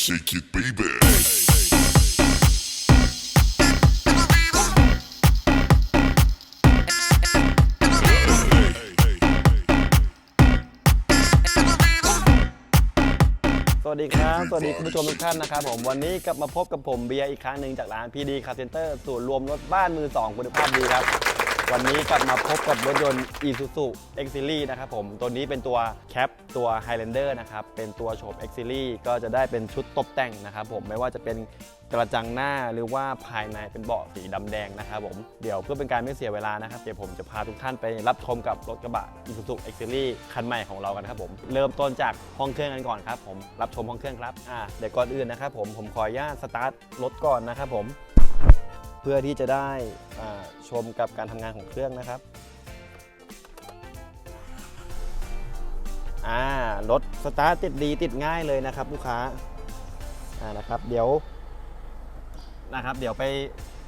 shake it, baby. วัสดีครับ สวัสดีคุณผู้ชมทุกท่านนะครับผมวันนี้กลับมาพบกับผมเบียร์อีกครั้งหนึ่งจากร้าน PD Car Center ศูนย์รวมรถบ้านมือ2คุณภาพดีครับ วันนี้กลับมาพบกับรถยนต์ Isuzu X Series นะครับผมตัวนี้เป็นตัวแคปตัว Highlander นะครับเป็นตัวโฉบ X Series ก็จะได้เป็นชุดตกแต่งนะครับผมไม่ว่าจะเป็น กระจังหน้าหรือว่าภายในเป็นเบาะสีดำแดงนะครับผมเดี๋ยวเพื่อเป็นการไม่เสียเวลานะครับเดี๋ยวผมจะพาทุกท่านไปรับชมกับรถกระบะ Isuzu X Series คันใหม่ของเรากันครับผมเริ่มต้นจากห้องเครื่องกันก่อนครับผมรับชมห้องเครื่องครับอ่าเดี๋ยวก่อนอื่นนะครับผมผมขออนุญาตสตาร์ทรถก่อนนะครับผมเพื่อที่จะได้ชมกับการทำงานของเครื่องนะครับอ่ารถสตาร์ทติดดีติดง่ายเลยนะครับลูกค้าอ่านะครับ เดี๋ยว นะครับเดี๋ยวไป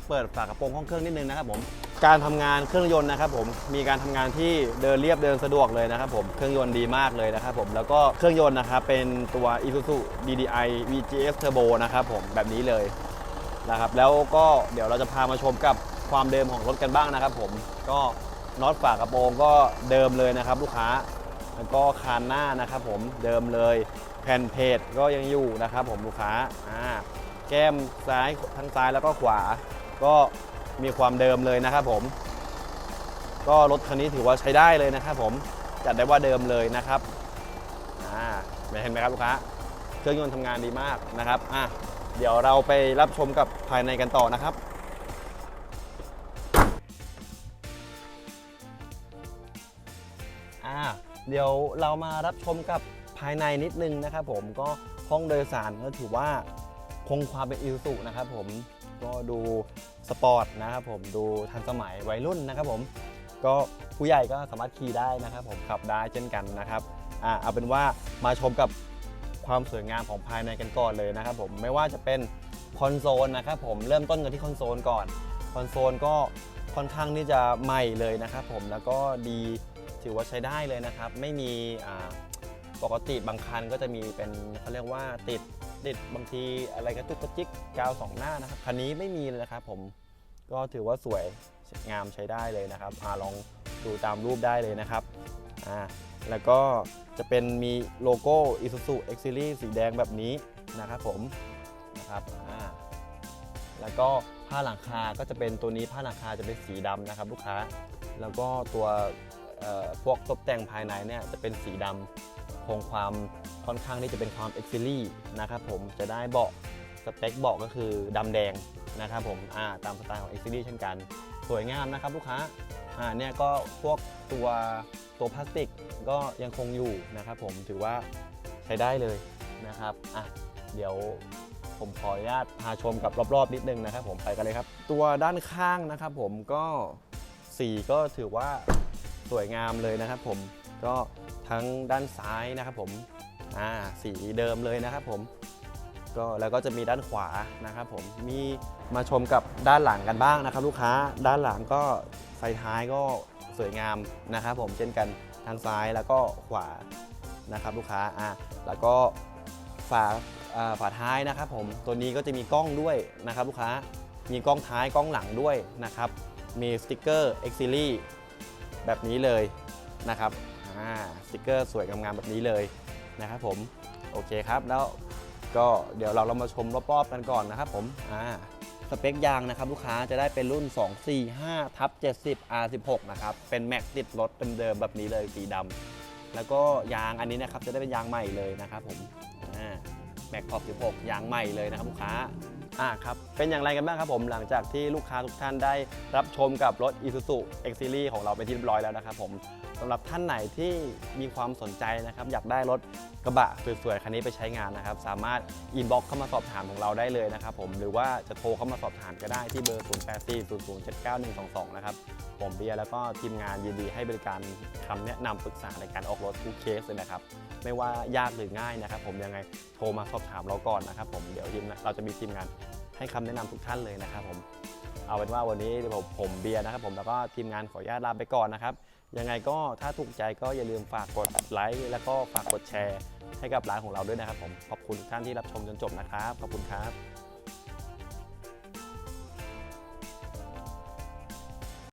เปิดฝากระโปรงห้องเครื่องนิดนึงนะครับผมการทำงานเครื่องยนต์นะครับผมมีการทำงานที่เดินเรียบเดินสะดวกเลยนะครับผมเครื่องยนต์ดีมากเลยนะครับผมแล้วก็เครื่องยนต์นะครับเป็นตัว Isuzu DDI VGS Turbo นะครับผมแบบนี้เลยนะครับแล้วก็เดี๋ยวเราจะพามาชมกับความเดิมของรถกันบ้างนะครับผมก็น็อตฝากระโปรงก็เดิมเลยนะครับลูกค้าแล้วก็คานหน้านะครับผมเดิมเลยแผ่นเพจก็ยังอยู่นะครับผมลูกค้าอ่า แก้มซ้ายทั้งซ้ายแล้วก็ขวา ก็มีความเดิมเลยนะครับผม ก็รถคันนี้ถือว่าใช้ได้เลยนะครับผมจัดได้ว่าเดิมเลยนะครับอ่าเห็นไหมครับลูกค้าเครื่องยนต์ทำงานดีมากนะครับอะเดี๋ยวเราไปรับชมกับภายในกันต่อนะครับอ่าเดี๋ยวเรามารับชมกับภายในนิดนึงนะครับผมก็ห้องโดยสารก็ถือว่า คงความเป็นอิลสุนะครับผมก็ดูสปอร์ตนะครับผมดูทันสมัยวัยรุ่นนะครับผมก็ผู้ใหญ่ก็สามารถขี่ได้นะครับผมขับได้เช่นกันนะครับอ่าเอาเป็นว่ามาชมกับความสวยงามของภายในกันก่อนเลยนะครับผมไม่ว่าจะเป็นคอนโซลนะครับผมเริ่มต้นกันที่คอนโซลก่อนคอนโซลก็ค่อนข้างที่จะใหม่เลยนะครับผมแล้วก็ดีถือว่าใช้ได้เลยนะครับ ไม่มีอ่า ปกติบางคันก็จะมีเป็นเขาเรียกว่าติดติดบางทีอะไรกระตุกกระจิกกาวสองหน้านะครับคันนี้ไม่มีเลยนะครับผมก็ถือว่าสวยงามใช้ได้เลยนะครับอาลองดูตามรูปได้เลยนะครับอ่าแล้วก็จะเป็นมีโลโก้ Isuzu X Series สีแดงแบบนี้นะครับผมนะครับอ่าแล้วก็ผ้าหลังคาก็จะเป็นตัวนี้ผ้าหลังคาจะเป็นสีดำนะครับ ลูกค้า แล้วก็ตัวพวกตกแต่งภายในเนี่ยจะเป็นสีดำ คงความค่อนข้างที่จะเป็นความ X Series นะครับผมจะได้เบาะสเปคเบาะก็คือดำแดงนะครับผมอ่าตามสไตล์ของ X Series เช่นกัน สวยงามนะครับลูกค้าอ่าเนี่ยก็พวกตัวตัวพลาสติกก็ยังคงอยู่นะครับผมถือว่าใช้ได้เลยนะครับอะเดี๋ยวผมขออนุญาตพาชมกับรอบๆนิดนึงนะครับผมไปกันเลยครับ ตัวด้านข้างนะครับผมก็สีก็ถือว่าสวยงามเลยนะครับผม ก็ทั้งด้านซ้ายนะครับผมอ่าสีเดิมเลยนะครับผมก็แล้วก็จะมีด้านขวานะครับผมมีมาชมกับด้านหลังกันบ้างนะครับ ลูกค้าด้านหลังก็ไฟท้ายก็สวยงามนะครับผมเช่นกันทางซ้ายแล้วก็ขวานะครับลูกค้าอะแล้วก็ฝาฝาท้ายนะครับผมตัวนี้ก็จะมีกล้องด้วยนะครับลูกค้ามีกล้องท้ายกล้องหลังด้วยนะครับมีสติกเกอร์ X Series แบบนี้เลยนะครับ อ่าสติกเกอร์สวยงามๆแบบนี้เลยนะครับผมโอเคครับแล้วก็เดี๋ยวเราเรามาชมรอบๆกันก่อนนะครับผมอ่าสเปคยางนะครับลูกค้าจะได้เป็นรุ่น 245ทับ70 R16 นะครับเป็นแม็กติดรถเดิมๆแบบนี้เลยสีดำแล้วก็ยางอันนี้นะครับจะได้เป็นยางใหม่เลยนะครับผมอ่าแม็กขอบ16 ยางใหม่เลยนะครับลูกค้าอ่าครับ เป็นอย่างไรกันบ้างครับผมหลังจากที่ลูกค้าทุกท่านได้รับชมกับรถ Isuzu X Series ของเราไปที่เรียบร้อยแล้วนะครับผมสำหรับท่านไหนที่มีความสนใจนะครับ อยากได้รถกระบะสวยๆคันนี้ไปใช้งานนะครับ สามารถอินบ็อกเข้ามาสอบถามของเราได้เลยนะครับผมหรือว่าจะโทรเข้ามาสอบถามก็ได้ที่เบอร์ 0 8 4 0 0 7 9 1 2 2 นะครับ ผมเบียร์แล้วก็ทีมงานยินดีให้บริการคำแนะนำปรึกษาในการออกรถทุกเคสเลยนะครับ ไม่ว่ายากหรือง่ายนะครับ ผมยังไงโทรมาสอบถามเราก่อนนะครับ ผมเดี๋ยวทีมเราจะมีทีมงาน ให้คำแนะนำทุกท่านเลยนะครับผมเอาเป็นว่าวันนี้ผมผมเบียร์นะครับผมแล้วก็ทีมงานขออนุญาตลาไปก่อนนะครับยังไงก็ถ้าถูกใจก็อย่าลืมฝากกดไลค์แล้วก็ฝากกดแชร์ให้กับร้านของเราด้วยนะครับผมขอบคุณทุกท่านที่รับชมจนจบนะครับขอบคุณครับ